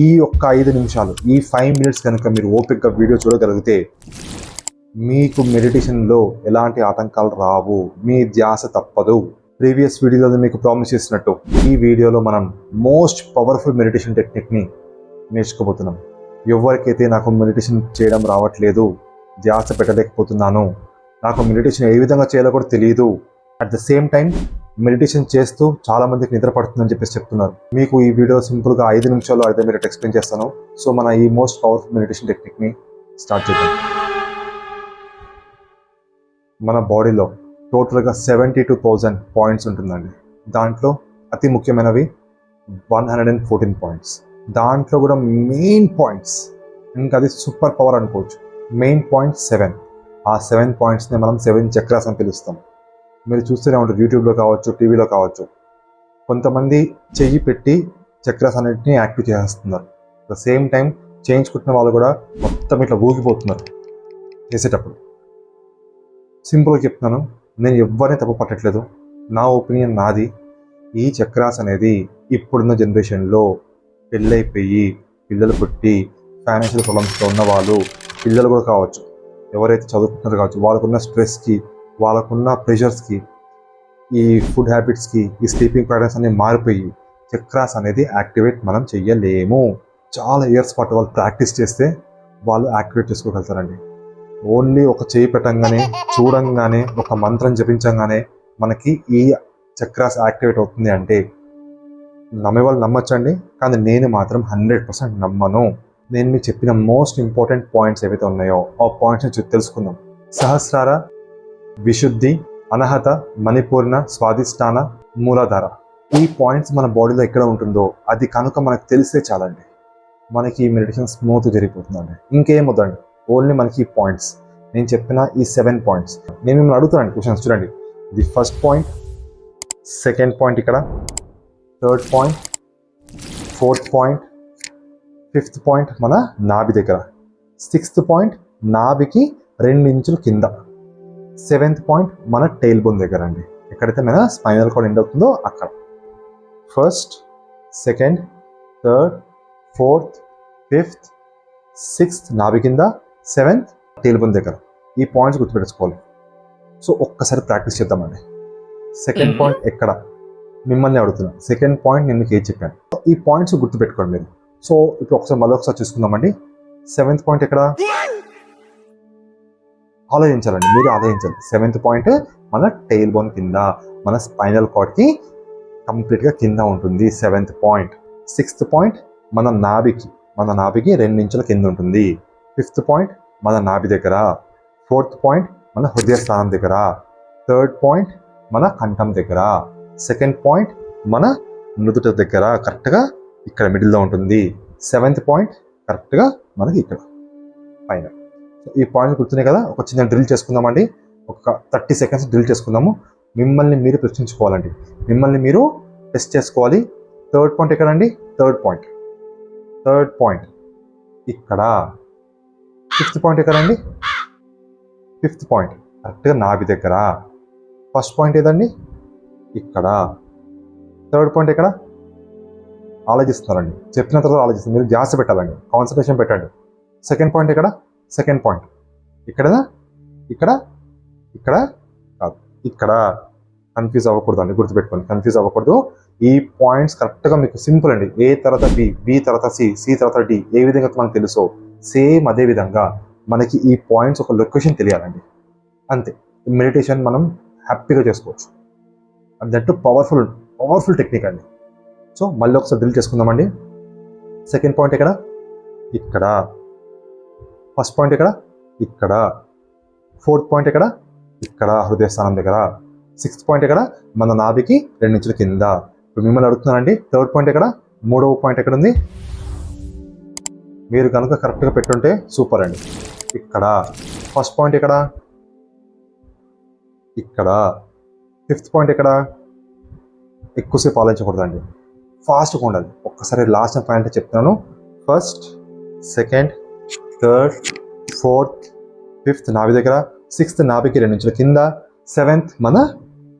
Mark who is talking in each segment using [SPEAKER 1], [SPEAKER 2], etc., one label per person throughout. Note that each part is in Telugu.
[SPEAKER 1] ఈ ఒక్క ఐదు నిమిషాలు ఈ ఫైవ్ మినిట్స్ కనుక మీరు ఓపిక్గా వీడియో చూడగలిగితే మీకు మెడిటేషన్లో ఎలాంటి ఆటంకాలు రావు. మీ ధ్యాస తప్పదు. ప్రీవియస్ వీడియోలో మీకు ప్రామిస్ చేసినట్టు ఈ వీడియోలో మనం మోస్ట్ పవర్ఫుల్ మెడిటేషన్ టెక్నిక్ని నేర్చుకోబోతున్నాం. ఎవరికైతే నాకు మెడిటేషన్ చేయడం రావట్లేదు ధ్యాస పెట్టలేకపోతున్నాను నాకు మెడిటేషన్ ఏ విధంగా చేయాలో కూడా తెలియదు at the same time meditation చేస్తూ చాలా మందికి నిద్ర పడుతుందని చెప్పేసి చెప్తున్నారు. మీకు ఈ వీడియో సింపుల్గా ఐదు నిమిషాల్లో అయితే మీరు ఎక్స్ప్లెయిన్ చేస్తాను. సో మన ఈ మోస్ట్ పవర్ఫుల్ మెడిటేషన్ టెక్నిక్ని స్టార్ట్ చేద్దాం. మన బాడీలో టోటల్గా సెవెంటీ టూ థౌజండ్ పాయింట్స్ ఉంటుందండి. దాంట్లో అతి ముఖ్యమైనవి one hundred and fourteen points దాంట్లో కూడా మెయిన్ పాయింట్స్ ఇంకా అది సూపర్ పవర్ అనుకోవచ్చు. మెయిన్ పాయింట్ సెవెన్ ఆ సెవెన్ పాయింట్స్ని మనం సెవెన్ చక్రాస్ అని పిలుస్తాం. మీరు చూస్తూనే ఉంటారు యూట్యూబ్లో కావచ్చు టీవీలో కావచ్చు. కొంతమంది చెయ్యి పెట్టి చక్రాస్ అన్నింటినీ యాక్టివ్ చేసేస్తున్నారు. ద సేమ్ టైం చేయించుకుంటున్న వాళ్ళు కూడా మొత్తం ఇట్లా ఊగిపోతున్నారు చేసేటప్పుడు. సింపుల్గా చెప్తున్నాను నేను ఎవరిని తప్పు పట్టట్లేదు. నా ఒపీనియన్ నాది. ఈ చక్రాస్ అనేది ఇప్పుడున్న జనరేషన్లో పెళ్ళైపోయి పిల్లలు పుట్టి ఫైనాన్షియల్ ప్రాబ్లమ్స్తో ఉన్న వాళ్ళు పిల్లలు కూడా కావచ్చు ఎవరైతే చదువుకుంటున్నారో కావచ్చు వాళ్ళకున్న స్ట్రెస్కి వాళ్ళకున్న ప్రెషర్స్కి ఈ ఫుడ్ హ్యాబిట్స్కి ఈ స్లీపింగ్ ప్యాటర్న్స్ అన్ని మారిపోయి చక్రాస్ అనేది యాక్టివేట్ మనం చెయ్యలేము. చాలా ఇయర్స్ పాటు వాళ్ళు ప్రాక్టీస్ చేస్తే వాళ్ళు యాక్టివేట్ చేసుకోగలుగుతారండి. ఓన్లీ ఒక చేయి పెట్టంగానే చూడంగానే ఒక మంత్రం జపించంగానే మనకి ఈ చక్రాస్ యాక్టివేట్ అవుతుంది అంటే నమ్మే వాళ్ళు నమ్మచ్చండి కానీ నేను మాత్రం హండ్రెడ్ పర్సెంట్ నమ్మను. నేను మీకు చెప్పిన మోస్ట్ ఇంపార్టెంట్ పాయింట్స్ ఏవైతే ఉన్నాయో ఆ పాయింట్స్ తెలుసుకుందాం. సహస్రార విశుద్ధి అనహత మణిపూర్ణ స్వాధిష్టాన మూలాధార. ఈ పాయింట్స్ మన బాడీలో ఎక్కడ ఉంటుందో అది కనుక మనకు తెలిస్తే చాలండి. మనకి ఈ మెడిటేషన్ స్మూత్ జరిగిపోతుందండి. ఇంకేం వద్దండి. ఓన్లీ మనకి ఈ పాయింట్స్. నేను చెప్పిన ఈ సెవెన్ పాయింట్స్. నేను మిమ్మల్ని అడుగుతానండి క్వశ్చన్స్. చూడండి. The first point second point ఇక్కడ third point fourth point fifth point మన నాభి దగ్గర. సిక్స్త్ పాయింట్ నాభికి రెండు ఇంచుల కింద. సెవెంత్ పాయింట్ మన టైల్ బోన్ దగ్గర అండి. ఎక్కడైతే మన స్పైనల్ కార్డ్ ఎండ్ అవుతుందో అక్కడ. First second third fourth fifth sixth నాభి కింద సెవెంత్ టైల్ బోన్ దగ్గర. ఈ పాయింట్స్ గుర్తుపెట్టుకోవాలి. సో ఒక్కసారి ప్రాక్టీస్ చేద్దామండి. సెకండ్ పాయింట్ ఎక్కడ? మిమ్మల్ని అడుగుతున్నా. సెకండ్ పాయింట్ నేను మీకు ఏం చెప్పాను. ఈ పాయింట్స్ గుర్తుపెట్టుకోండి మీరు. సో ఇప్పుడు ఒకసారి మళ్ళీ ఒకసారి చూసుకుందామండి. సెవెంత్ పాయింట్ ఎక్కడ? ఆలోచించాలండి. మీరు ఆలోచించాలి. సెవెంత్ పాయింట్ మన టెయిల్ బోన్ కింద మన స్పైనల్ కార్డ్కి కంప్లీట్గా కింద ఉంటుంది సెవెంత్ పాయింట్. సిక్స్త్ పాయింట్ మన నాభికి మన నాభికి రెండు ఇంచుల కింద ఉంటుంది. ఫిఫ్త్ పాయింట్ మన నాభి దగ్గర. ఫోర్త్ పాయింట్ మన హృదయ స్థానం దగ్గర. థర్డ్ పాయింట్ మన కంఠం దగ్గర. సెకండ్ పాయింట్ మన నుదుట దగ్గర కరెక్ట్గా ఇక్కడ మిడిల్లో ఉంటుంది. సెవెంత్ పాయింట్ కరెక్ట్గా మనకి ఇక్కడ. పైన ఈ పాయింట్ గుర్తున్నాయి కదా? ఒక చిన్న డ్రిల్ చేసుకుందామండి. ఒక థర్టీ సెకండ్స్ డ్రిల్ చేసుకుందాము. మిమ్మల్ని మీరు ప్రశ్నించుకోవాలండి. మిమ్మల్ని మీరు టెస్ట్ చేసుకోవాలి. థర్డ్ పాయింట్ ఎక్కడండి? Third point. Third point. ఇక్కడ. ఫిఫ్త్ పాయింట్ ఎక్కడండి? Fifth point. కరెక్ట్గా నాభి దగ్గర. ఫస్ట్ పాయింట్ ఏదండి? ఇక్కడ. థర్డ్ పాయింట్ ఎక్కడ? ఆలోచిస్తున్నారండి. చెప్పిన తర్వాత ఆలోచిస్తారు. మీరు ధ్యాస పెట్టాలండి. కాన్సన్ట్రేషన్ పెట్టండి. సెకండ్ పాయింట్ ఎక్కడ? Second point. ఇక్కడ ఇక్కడ ఇక్కడ కాదు. ఇక్కడ కన్ఫ్యూజ్ అవ్వకూడదు అండి గుర్తుపెట్టుకోండి. కన్ఫ్యూజ్ అవ్వకూడదు. ఈ పాయింట్స్ కరెక్ట్గా మీకు సింపుల్ అండి. ఏ తర్వాత బి బి తర్వాత సి సి తర్వాత డి ఏ విధంగా మనకు తెలుసో సేమ్ అదే విధంగా మనకి ఈ పాయింట్స్ ఒక లొకేషన్ తెలియాలండి. అంతే. మెడిటేషన్ మనం హ్యాపీగా చేసుకోవచ్చు. దట్ పవర్ఫుల్ పవర్ఫుల్ టెక్నిక్ అండి. సో మళ్ళీ ఒకసారి డ్రిల్ చేసుకుందామండి. సెకండ్ పాయింట్ ఇక్కడ ఇక్కడ. ఫస్ట్ పాయింట్ ఇక్కడ ఇక్కడ. ఫోర్త్ పాయింట్ ఇక్కడ ఇక్కడ హృదయ స్థానం దగ్గర. సిక్స్త్ పాయింట్ ఇక్కడ మన నాభికి రెండు ఇంచుల కింద. ఇప్పుడు మిమ్మల్ని అడుగుతున్నానండి థర్డ్ పాయింట్ ఇక్కడ మూడవ పాయింట్ ఎక్కడ ఉంది? మీరు కనుక కరెక్ట్గా పెట్టుంటే సూపర్ అండి. ఇక్కడ. ఫస్ట్ పాయింట్ ఇక్కడ. ఇక్కడ ఫిఫ్త్ పాయింట్ ఇక్కడ ఎక్కువసేపు ఆలోచించకూడదండి. ఫాస్ట్గా ఉండాలి. ఒక్కసారి లాస్ట్ పాయింట్ చెప్తాను first second third fourth fifth నాభి దగ్గర సిక్స్త్ నాభికి రెండు ఇంచుల కింద సెవెంత్ మన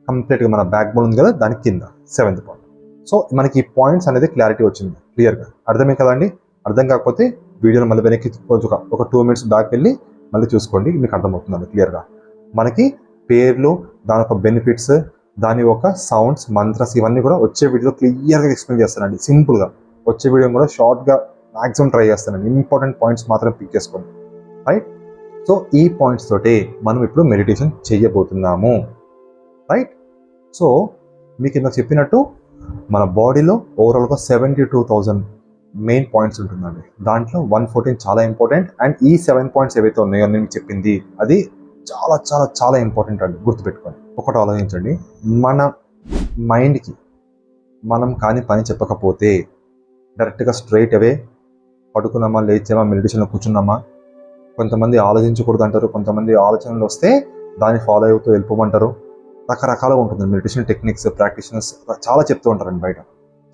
[SPEAKER 1] కంప్లీట్గా మన బ్యాక్ బోన్ ఉంది కదా దానికి కింద సెవెంత్ పాయింట్ సో మనకి ఈ పాయింట్స్ అనేది క్లారిటీ వచ్చింది క్లియర్గా అర్థమే కదండి? అర్థం కాకపోతే వీడియోని మళ్ళీ వెనక్కి కొంచెం ఒక- ఒక టూ మినిట్స్ బ్యాక్ వెళ్ళి మళ్ళీ చూసుకోండి మీకు అర్థమవుతుంది క్లియర్గా మనకి పేర్లు దాని యొక్క బెనిఫిట్స్ దాని యొక్క సౌండ్స్ మంత్రస్ ఇవన్నీ కూడా వచ్చే వీడియోలో క్లియర్గా ఎక్స్ప్లెయిన్ చేస్తానండి సింపుల్గా. వచ్చే వీడియో కూడా షార్ట్గా మ్యాక్సిమం ట్రై చేస్తానండి ఇంపార్టెంట్ పాయింట్స్ మాత్రం పిక్ చేసుకోండి. రైట్ సో ఈ పాయింట్స్ తోటి మనం ఇప్పుడు మెడిటేషన్ చేయబోతున్నాము. రైట్ సో మీకు ఇందాక చెప్పినట్టు మన బాడీలో ఓవరాల్గా seventy two thousand main points ఉంటుందండి. దాంట్లో వన్ ఫోర్టీన్ చాలా ఇంపార్టెంట్ అండ్ ఈ సెవెన్ పాయింట్స్ ఏవైతే ఉన్నాయో నేను చెప్పింది అది చాలా చాలా చాలా ఇంపార్టెంట్ అండి. గుర్తుపెట్టుకోండి. ఒకటి ఆలోచించండి. మన మైండ్కి మనం కానీ పని చెప్పకపోతే డైరెక్ట్గా స్ట్రైట్ అవే పడుకున్నామా లేచామా మెడిటేషన్లో కూర్చున్నామా? కొంతమంది ఆలోచించకూడదు అంటారు కొంతమంది ఆలోచనలు వస్తే దాన్ని ఫాలో అవుతూ వెళ్ళిపోమంటారు. రకరకాలుగా ఉంటుంది. మెడిటేషన్ టెక్నిక్స్ ప్రాక్టీషనర్స్ చాలా చెప్తూ ఉంటారండి బయట.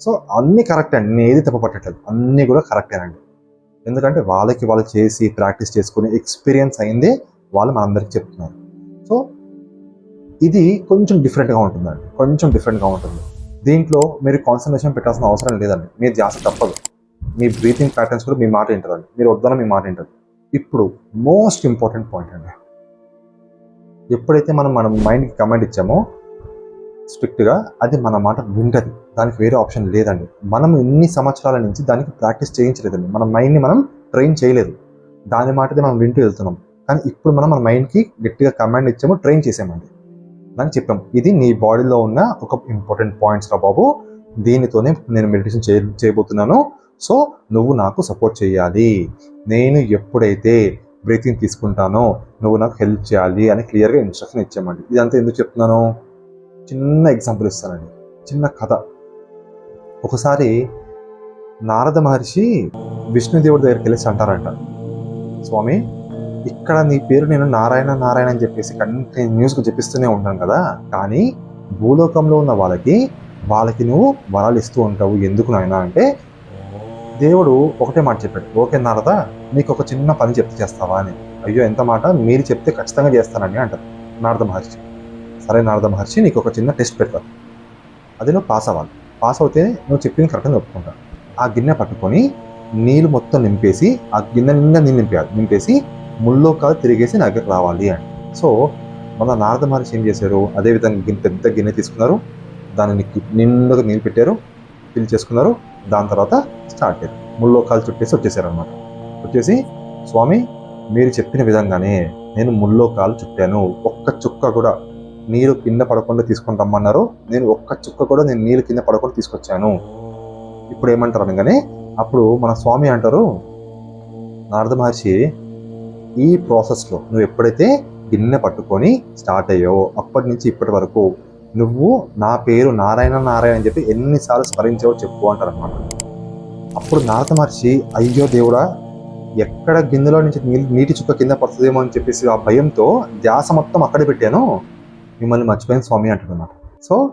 [SPEAKER 1] సో అన్నీ కరెక్ట్ అండి నేను ఏది తప్పపట్టట్లేదు. అన్నీ కూడా కరెక్టేనండి ఎందుకంటే వాళ్ళకి వాళ్ళు చేసి ప్రాక్టీస్ చేసుకుని ఎక్స్పీరియన్స్ అయిందే వాళ్ళు మనందరికి చెప్తున్నారు. సో ఇది కొంచెం డిఫరెంట్గా ఉంటుందండి. కొంచెం డిఫరెంట్గా ఉంటుంది. దీంట్లో మీరు కాన్సన్ట్రేషన్ పెట్టాల్సిన అవసరం లేదండి. మీ ధ్యాస తప్పదు. మీ బ్రీతింగ్ ప్యాటర్న్స్ కూడా మీ మాట వింటారు మీరు వద్దన మీ మాట వింటారు ఇప్పుడు మోస్ట్ ఇంపార్టెంట్ పాయింట్ అండి. ఎప్పుడైతే మనం మన మైండ్కి కమాండ్ ఇచ్చామో స్ట్రిక్ట్గా అది మన మాట వింటది. దానికి వేరే ఆప్షన్ లేదండి. మనం ఇన్ని సంవత్సరాల నుంచి దానికి ప్రాక్టీస్ చేయించలేదండి. మన మైండ్ని మనం ట్రైన్ చేయలేదు. దాని మాటది మనం వింటూ వెళ్తున్నాం. కానీ ఇప్పుడు మనం మన మైండ్కి గట్టిగా కమాండ్ ఇచ్చాము ట్రైన్ చేసామండి. దానికి చెప్పాం ఇది నీ బాడీలో ఉన్న ఒక ఇంపార్టెంట్ పాయింట్స్ రా బాబు. దీనితోనే నేను మెడిటేషన్ చేయ చేయబోతున్నాను. సో నువ్వు నాకు సపోర్ట్ చేయాలి. నేను ఎప్పుడైతే బ్రీతింగ్ తీసుకుంటానో నువ్వు నాకు హెల్ప్ చేయాలి అని క్లియర్గా ఇన్స్ట్రక్షన్ ఇచ్చామండి. ఇదంతా ఎందుకు చెప్తున్నాను? చిన్న ఎగ్జాంపుల్ ఇస్తానండి. చిన్న కథ. ఒకసారి నారద మహర్షి విష్ణుదేవుడి దగ్గరికి వెళ్ళేసి అంటారంట. స్వామి ఇక్కడ నీ పేరు నేను నారాయణ నారాయణ అని చెప్పేసి కంటిన్యూస్గా చెప్పిస్తూనే ఉంటాను కదా. కానీ భూలోకంలో ఉన్న వాళ్ళకి వాళ్ళకి నువ్వు వరాలు ఇస్తూ ఉంటావు. ఎందుకు నాయన అంటే దేవుడు ఒకటే మాట చెప్పాడు ఓకే నారద నీకు ఒక చిన్న పని చెప్తే చేస్తావా? అని. అయ్యో ఎంత మాట? మీరు చెప్తే ఖచ్చితంగా చేస్తానని అంటారు నారద మహర్షి. సరే నారద మహర్షి నీకు ఒక చిన్న టెస్ట్ పెడతారు అది నువ్వు పాస్ అవ్వాలి. పాస్ అవుతే నువ్వు చెప్పింది కరెక్ట్గా ఒప్పుకుంటా. ఆ గిన్నె పట్టుకొని నీళ్ళు మొత్తం నింపేసి ఆ గిన్నె నిండా నీళ్ళు నింపేయాలి. నింపేసి ముళ్ళో కాదు తిరిగేసి నా దగ్గర రావాలి అని. సో మన నారద మహర్షి ఏం చేశారు? అదే విధంగా గిన్నె పెద్ద గిన్నె తీసుకున్నారు. దానిని నిండుగా నీళ్ళు పెట్టారు. ఫిల్ చేసుకున్నారు. దాని తర్వాత స్టార్ట్ అయ్యారు. ముల్లో కాలు చుట్టేసి వచ్చేసారనమాట వచ్చేసి స్వామి మీరు చెప్పిన విధంగానే నేను ముల్లో కాలు చుట్టాను. ఒక్క చుక్క కూడా నీరు కింద పడకుండా తీసుకొని రమ్మన్నారు నేను ఒక్క చుక్క కూడా నేను నీళ్ళు కింద పడకుండా తీసుకొచ్చాను. ఇప్పుడు ఏమంటారు అనగానే అప్పుడు మన స్వామి అంటారు నారద మహర్షి ఈ ప్రాసెస్లో నువ్వు ఎప్పుడైతే గిన్నె పట్టుకొని స్టార్ట్ అయ్యావో అప్పటి నుంచి ఇప్పటి వరకు నువ్వు నా పేరు నారాయణ నారాయణ అని చెప్పి ఎన్నిసార్లు స్మరించావో చెప్పు అంటారు అనమాట అప్పుడు నారద మహర్షి అయ్యో దేవుడా ఎక్కడ గిన్నెలో నుంచి నీటి చుక్క కింద పడుతుందేమో అని చెప్పేసి ఆ భయంతో ధ్యాస మొత్తం అక్కడే పెట్టాను. మిమ్మల్ని మర్చిపోయిన స్వామి అంటున్నమాట సో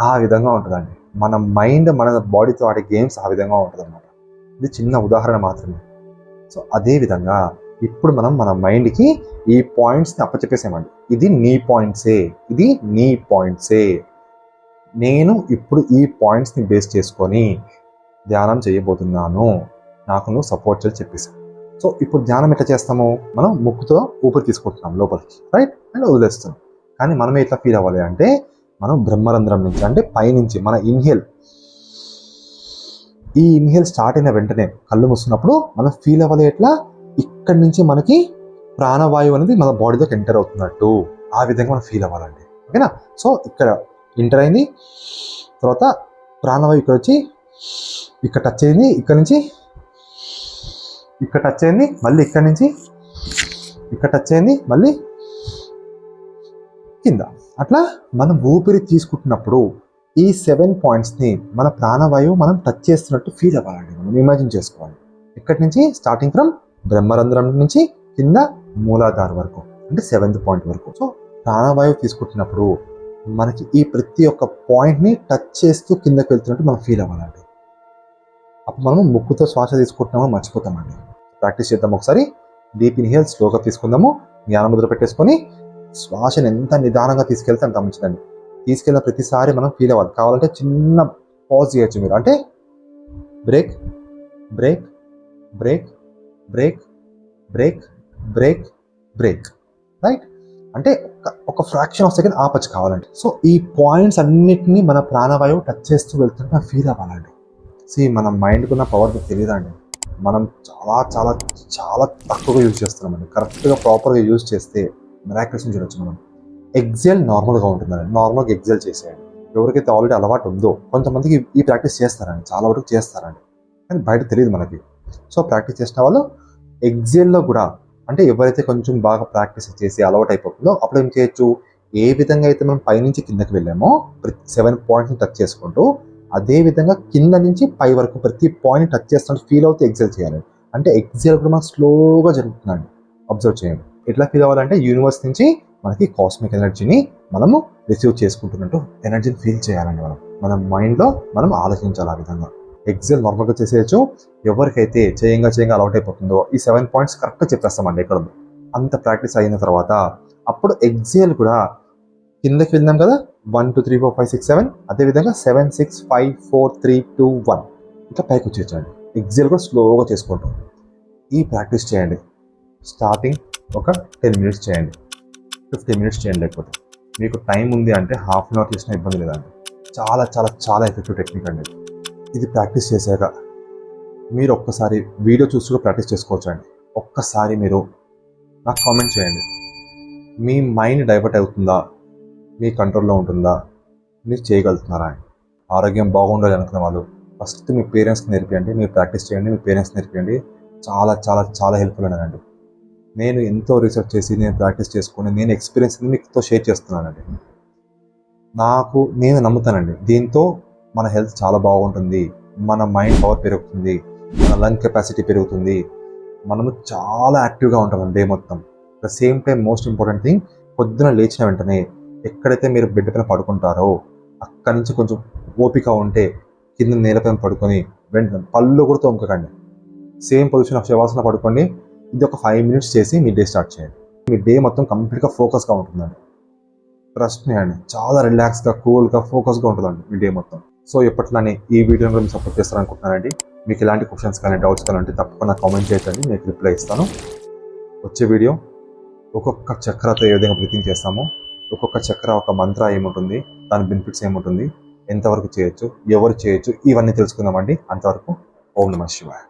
[SPEAKER 1] ఆ విధంగా ఉంటుందండి. మన మైండ్ మన బాడీతో ఆడే గేమ్స్ ఆ విధంగా ఉంటుందన్నమాట. ఇది చిన్న ఉదాహరణ మాత్రమే. సో అదే విధంగా ఇప్పుడు మనం మన మైండ్కి ఈ పాయింట్స్ని అప్పచెప్పేసామండి. ఇది నీ పాయింట్సే ఇది నీ పాయింట్సే నేను ఇప్పుడు ఈ పాయింట్స్ని బేస్ చేసుకొని ధ్యానం చేయబోతున్నాను. నాకు నువ్వు సపోర్ట్ చేసి చెప్పేసాను సో ఇప్పుడు ధ్యానం ఎట్లా చేస్తాము? మనం ముక్కుతో ఊపిరి తీసుకుంటున్నాం లోపలికి రైట్ అండ్ వదిలేస్తున్నాం. కానీ మనం ఎట్లా ఫీల్ అవ్వాలి అంటే మనం బ్రహ్మరంధ్రం నుంచి అంటే పైనుంచి మన ఇన్హేల్ ఈ ఇన్హేల్ స్టార్ట్ అయిన వెంటనే కళ్ళు మూసుకున్నప్పుడు మనం ఫీల్ అవ్వాలి ఎట్లా? ఇక్కడి నుంచి మనకి ప్రాణవాయువు అనేది మన బాడీలోకి ఎంటర్ అవుతున్నట్టు ఆ విధంగా మనం ఫీల్ అవ్వాలండి. ఓకేనా సో ఇక్కడ ఎంటర్ అయింది. తర్వాత ప్రాణవాయువు ఇక్కడ వచ్చి ఇక్కడ టచ్ అయింది. ఇక్కడ నుంచి ఇక్కడ టచ్ అయింది. మళ్ళీ ఇక్కడ నుంచి ఇక్కడ టచ్ అయింది. మళ్ళీ కింద. అట్లా మనం ఊపిరి తీసుకుంటున్నప్పుడు ఈ సెవెన్ పాయింట్స్ని మన ప్రాణవాయువు మనం టచ్ చేస్తున్నట్టు ఫీల్ అవ్వాలండి. మనం ఇమాజిన్ చేసుకోవాలి. ఇక్కడి నుంచి స్టార్టింగ్ ఫ్రమ్ బ్రహ్మరంధ్రం నుంచి కింద మూలాధార వరకు అంటే సెవెంత్ పాయింట్ వరకు. సో ప్రాణవాయువు తీసుకుంటున్నప్పుడు మనకి ఈ ప్రతి ఒక్క పాయింట్ని టచ్ చేస్తూ కిందకి వెళ్తున్నట్టు మనం ఫీల్ అవ్వాలండి. అప్పుడు మనం ముక్కుతో శ్వాస తీసుకుంటున్నామో మర్చిపోతామండి. ప్రాక్టీస్ చేద్దాం ఒకసారి. డీప్ ఇన్హేల్ స్లోగా తీసుకుందాము. జ్ఞానముద్ర పెట్టేసుకొని శ్వాసను ఎంత నిదానంగా తీసుకెళ్తే అంత మంచిదండి. తీసుకెళ్ళిన ప్రతిసారి మనం ఫీల్ అవ్వాలి. కావాలంటే చిన్న పాజ్ చేయొచ్చు మీరు. అంటే break break break break break break break. Right అంటే ఒక ఒక ఫ్రాక్షన్ ఆఫ్ సెకండ్ ఆపచ్చు కావాలండి సో ఈ పాయింట్స్ అన్నిటినీ మన ప్రాణవాయువు టచ్ చేస్తూ వెళ్తుంటే ఫీల్ అవ్వాలండి సి మన మైండ్కున్న పవర్ తెలియదండి. మనం చాలా చాలా చాలా తక్కువగా యూజ్ చేస్తున్నామండి కరెక్ట్గా ప్రాపర్గా యూజ్ చేస్తే మిరాకిల్స్ని చూడొచ్చు మనం. ఎగ్జెల్ నార్మల్గా ఉంటుందండి. నార్మల్గా ఎగ్జెల్ చేసేయండి. ఎవరికైతే ఆల్రెడీ అలవాటు ఉందో కొంతమందికి ఈ ప్రాక్టీస్ చేస్తారండి. చాలా వరకు చేస్తారండి. కానీ బయట తెలియదు మనకి. సో ప్రాక్టీస్ చేసిన వాళ్ళు ఎగ్జామ్లో కూడా అంటే ఎవరైతే కొంచెం బాగా ప్రాక్టీస్ చేసి అలవాటు అయిపోతుందో అప్పుడు ఏం చేయొచ్చు? ఏ విధంగా అయితే మనం పైనుంచి కిందకి వెళ్ళామో ప్రతి సెవెన్ పాయింట్స్ని టచ్ చేసుకుంటూ అదే విధంగా కింద నుంచి పై వరకు ప్రతి పాయింట్ టచ్ చేస్తున్నట్టు ఫీల్ అవుతూ ఎగ్జైల్ చేయాలి. అంటే ఎగ్జైల్ కూడా మనకు స్లోగా జరుగుతుందండి. అబ్జర్వ్ చేయండి. ఎట్లా ఫీల్ అవ్వాలంటే యూనివర్స్ నుంచి మనకి కాస్మిక్ ఎనర్జీని మనము రిసీవ్ చేసుకుంటున్నట్టు ఎనర్జీని ఫీల్ చేయాలండి మనం. మన మైండ్లో మనం ఆలోచించాలి ఆ విధంగా. ఎగ్జైల్ నార్మల్గా చేసేయచ్చు. ఎవరికైతే చేయంగా చేయంగా అలవాట్ అయిపోతుందో ఈ సెవెన్ పాయింట్స్ కరెక్ట్గా చెప్పేస్తామండి ఇక్కడ. అంత ప్రాక్టీస్ అయిన తర్వాత అప్పుడు ఎగ్జైల్ కూడా కిందకి వెళ్దాం కదా? One two three four five six seven అదేవిధంగా seven six five four three two one ఇట్లా పైకి వచ్చేయచ్చండి. ఎగ్జైల్ కూడా స్లోగా చేసుకుంటాం. ఈ ప్రాక్టీస్ చేయండి. స్టార్టింగ్ ఒక టెన్ మినిట్స్ చేయండి. ఫిఫ్టీన్ మినిట్స్ చేయండి లేకపోతే. మీకు టైం ఉంది అంటే హాఫ్ అన్ అవర్ చేసినా ఇబ్బంది లేదండి. చాలా చాలా చాలా ఎఫెక్టివ్ టెక్నిక్ అండి. ఇది ప్రాక్టీస్ చేశాక మీరు ఒక్కసారి వీడియో చూస్తూ ప్రాక్టీస్ చేసుకోవచ్చు అండి ఒక్కసారి మీరు నాకు కామెంట్ చేయండి. మీ మైండ్ డైవర్ట్ అవుతుందా? మీ కంట్రోల్లో ఉంటుందా? మీరు చేయగలుగుతున్నారా అండి? ఆరోగ్యం బాగుండాలి అనుకున్న వాళ్ళు ఫస్ట్ మీ పేరెంట్స్కి నేర్పియండి. మీరు ప్రాక్టీస్ చేయండి. మీ పేరెంట్స్ నేర్పియండి. చాలా చాలా చాలా హెల్ప్ఫుల్ అయినానండి నేను ఎంతో రీసెర్చ్ చేసి నేను ప్రాక్టీస్ చేసుకుని నేను ఎక్స్పీరియన్స్ మీతో షేర్ చేస్తున్నానండి. నాకు నేను నమ్ముతానండి. దీంతో మన హెల్త్ చాలా బాగుంటుంది. మన మైండ్ పవర్ పెరుగుతుంది. మన లంగ్ కెపాసిటీ పెరుగుతుంది. మనము చాలా యాక్టివ్గా ఉంటాం డే మొత్తం. The same time most important thing పొద్దున లేచిన వెంటనే ఎక్కడైతే మీరు బెడ్ పైన పడుకుంటారో అక్కడి నుంచి కొంచెం ఓపిక ఉంటే కింద నేలపైన పడుకొని వెంటనే పళ్ళు కూడా తోముకకండి. సేమ్ పొజిషన్ ఆఫ్ శవాసన పడుకోండి. ఇది ఒక ఫైవ్ మినిట్స్ చేసి మీ డే స్టార్ట్ చేయండి. మీ డే మొత్తం కంప్లీట్గా ఫోకస్గా ఉంటుందండి. ట్రస్ట్ అండి. చాలా రిలాక్స్గా కూల్గా ఫోకస్గా ఉంటుందండి మీ డే మొత్తం. సో ఎప్పట్లానే ఈ వీడియోని కూడా మీరు సపోర్ట్ చేస్తారనుకుంటున్నానండి. మీకు ఎలాంటి క్వశ్చన్స్ కానీ డౌట్స్ కానీ ఉంటే తప్పకుండా కామెంట్ చేయండి నేను రిప్లై ఇస్తాను. వచ్చే వీడియో ఒక్కొక్క చక్రతో ఏ విధంగా బ్రీతింగ్ చేస్తామో ఒక్కొక్క చక్ర ఒక మంత్ర ఏముంటుంది దాని బెనిఫిట్స్ ఏముంటుంది ఎంతవరకు చేయొచ్చు ఎవరు చేయొచ్చు ఇవన్నీ తెలుసుకుందామండి. అంతవరకు ఓం నమ శివాయ.